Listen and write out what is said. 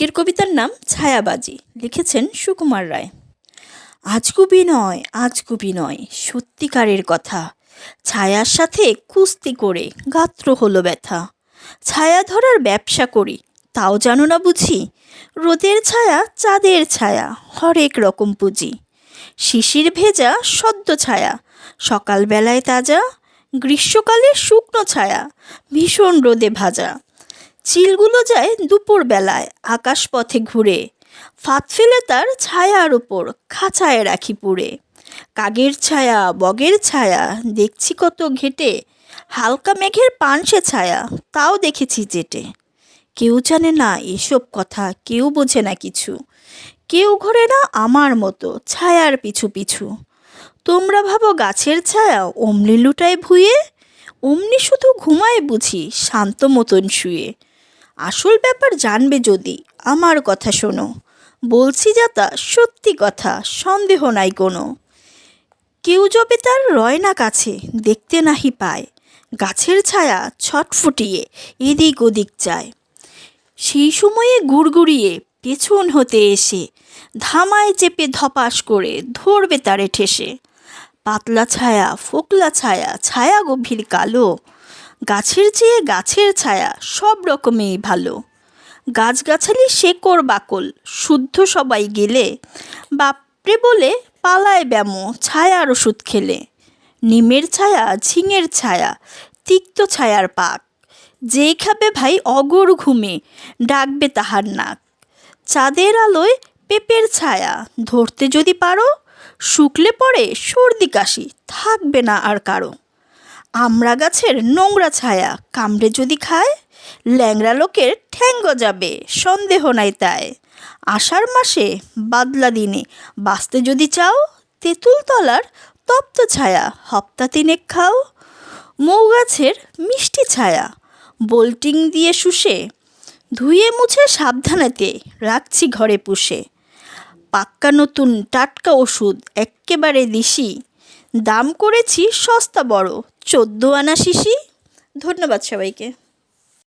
আজকের কবিতার নাম ছায়াবাজি। লিখেছেন সুকুমার রায়। আজগুবি নয় আজগুবি নয়, সত্যিকারের কথা। ছায়ার সাথে কুস্তি করে গাত্র হলো ব্যথা। ছায়া ধরার ব্যবসা করি, তাও জানো না বুঝি? রোদের ছায়া, চাঁদের ছায়া, হরেক রকম পুঁজি। শিশির ভেজা সদ্য ছায়া, সকালবেলায় তাজা, গ্রীষ্মকালে শুকনো ছায়া, ভীষণ রোদে ভাজা। চিলগুলো যায় দুপুর বেলায় আকাশ পথে ঘুরে। ফাঁদ ফেলে তার ছায়ার উপর খাঁচায় রাখি পুড়ে। কাগের ছায়া, বগের ছায়া, দেখছি কত ঘেটে। হালকা মেঘের পানসে ছায়া, তাও দেখেছি চেটে কেউ জানে না এসব কথা, কেউ বোঝে না কিছু। কেউ ঘোরে না আমার মতো ছায়ার পিছু পিছু। তোমরা ভাবো গাছের ছায়া অমনি লুটায় ভুয়ে অমনি শুধু ঘুমায় বুঝি শান্ত মতন শুয়ে। আসল ব্যাপার জানবে যদি। আমার কথা শোনো। বলছি যাতা সত্যি কথা, সন্দেহ নাই কোনো। কেউ যবে তার রয় না কাছে, দেখতে নাহি পায়। গাছের ছায়া ছটফুটিয়ে এদিক ওদিক যায় সেই সময়ে গুড়গুড়িয়ে পেছন হতে এসে, ধামায় চেপে ধপাস করে ধরবে তারে ঠেসে। পাতলা ছায়া, ফোকলা ছায়া ছায়া গভীর কালো। গাছের চেয়ে গাছের ছায়া সব রকমেই ভালো। গাছগাছালি শেকড় বাকল, শুদ্ধ সবাই গেলে। বাপরে বলে পালায় ব্যামো, ছায়ার ওষুধ খেলে। নিমের ছায়া, ঝিঙের ছায়া, তিক্ত ছায়ার পাক। যে খাবে ভাই অগর ঘুমে, ডাকবে তাহার নাক। চাঁদের আলোয় পেঁপের ছায়া, ধরতে যদি পারো, শুকলে পরে সর্দি কাশি, থাকবে না আর কারও। আমড়া গাছের নোংরা ছায়া কামড়ে যদি খায় ল্যাংরা লোকের ঠ্যাঙ্গ যাবে, সন্দেহ নাই তাই। আষাঢ় মাসে বাদলা দিনে বাঁচতে যদি চাও তেঁতুল তলার তপ্ত ছায়া হপ্তা তিনেক খাও। মৌ গাছের মিষ্টি ছায়া বোল্টিং দিয়ে শুষে, ধুয়ে মুছে সাবধানেতে রাখছি ঘরে পুষে। পাক্কা নতুন টাটকা ওষুধ এক্কেবারে দিশি, দাম করেছি সস্তা বড় চোদ্দ আনা শিশি। ধন্যবাদ সবাইকে।